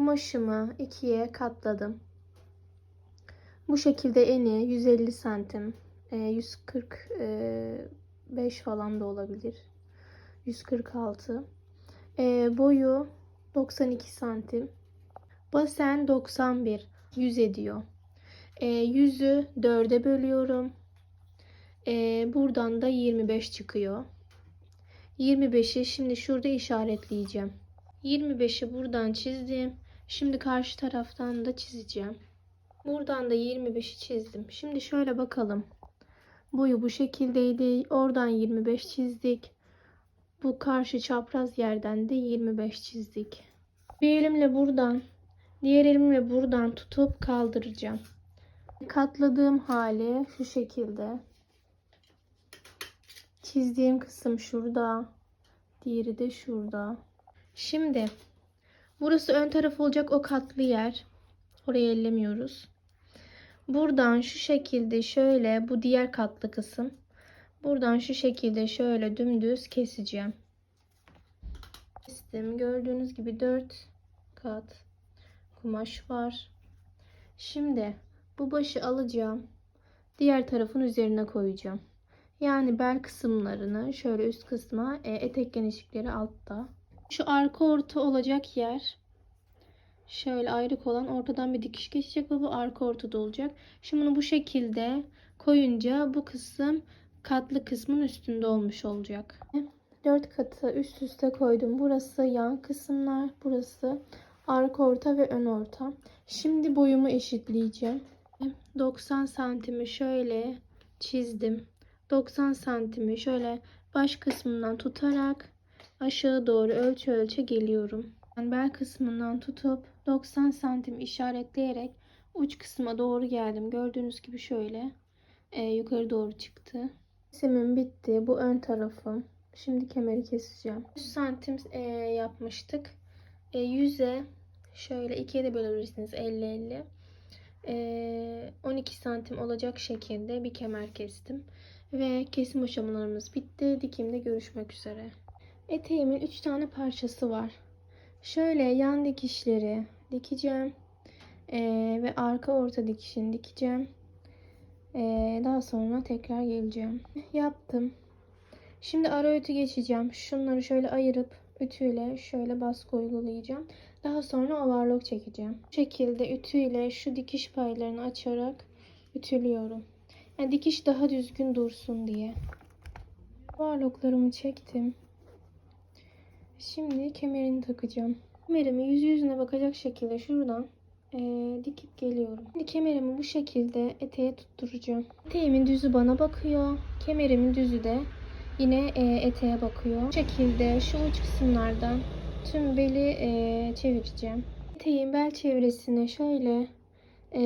kumaşımı ikiye katladım. Bu şekilde eni 150 santim, e, 145 falan da olabilir. 146. E, boyu 92 santim. Basen 91. 100 ediyor. E, yüzü 4'e bölüyorum. E, buradan da 25 çıkıyor. 25'i şimdi şurada işaretleyeceğim. 25'i buradan çizdim. Şimdi karşı taraftan da çizeceğim. Buradan da 25'i çizdim. Şimdi şöyle bakalım. Boyu bu şekildeydi. Oradan 25 çizdik. Bu karşı çapraz yerden de 25 çizdik. Bir elimle buradan, diğer elimle buradan tutup kaldıracağım. Katladığım hali şu şekilde. Çizdiğim kısım şurada. Diğeri de şurada. Şimdi burası ön taraf olacak o katlı yer. Orayı ellemiyoruz. Buradan şu şekilde şöyle bu diğer katlı kısım. Buradan şu şekilde şöyle dümdüz keseceğim. Kestim. Gördüğünüz gibi 4 kat kumaş var. Şimdi bu başı alacağım. Diğer tarafın üzerine koyacağım. Yani bel kısımlarını şöyle üst kısma e, etek genişlikleri altta. Şu arka orta olacak yer şöyle ayrık olan ortadan bir dikiş geçecek ve bu arka ortada olacak. Şimdi bunu bu şekilde koyunca bu kısım katlı kısmın üstünde olmuş olacak. 4 katı üst üste koydum. Burası yan kısımlar, burası arka orta ve ön orta. Şimdi boyumu eşitleyeceğim. 90 santimi şöyle çizdim. 90 santimi şöyle baş kısmından tutarak aşağı doğru ölçü ölçü geliyorum. Bel kısmından tutup 90 santim işaretleyerek uç kısma doğru geldim. Gördüğünüz gibi şöyle e, yukarı doğru çıktı. Kesimim bitti. Bu ön tarafım. Şimdi kemeri keseceğim. 100 santim e, yapmıştık. E, 100'e şöyle ikiye de bölebilirsiniz 50-50. E, 12 santim olacak şekilde bir kemer kestim. Ve kesim aşamalarımız bitti. Dikimde görüşmek üzere. Eteğimin 3 tane parçası var. Şöyle yan dikişleri dikeceğim. Ee, ve arka orta dikişini dikeceğim. Ee, daha sonra tekrar geleceğim. Yaptım. Şimdi ara ütü geçeceğim. Şunları şöyle ayırıp ütüyle şöyle baskı uygulayacağım. Daha sonra overlock çekeceğim. Bu şekilde ütüyle şu dikiş paylarını açarak ütülüyorum. Yani dikiş daha düzgün dursun diye. Overlocklarımı çektim. Şimdi kemerini takacağım. Kemerimi yüz yüzüne bakacak şekilde şuradan e, dikip geliyorum. Şimdi kemerimi bu şekilde eteğe tutturacağım. Eteğimin düzü bana bakıyor. Kemerimin düzü de yine e, eteğe bakıyor. Bu şekilde şu uç kısımlardan tüm beli e, çevireceğim. Eteğin bel çevresine şöyle e,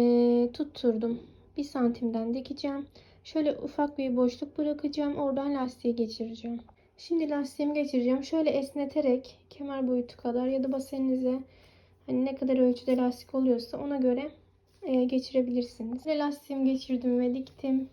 tutturdum. Bir santimden dikeceğim. Şöyle ufak bir boşluk bırakacağım. Oradan lastiği geçireceğim. Şimdi lastiğimi geçireceğim. Şöyle esneterek kemer boyutu kadar ya da baseninize hani ne kadar ölçüde lastik oluyorsa ona göre e, geçirebilirsiniz. Ve lastiğimi geçirdim ve diktim.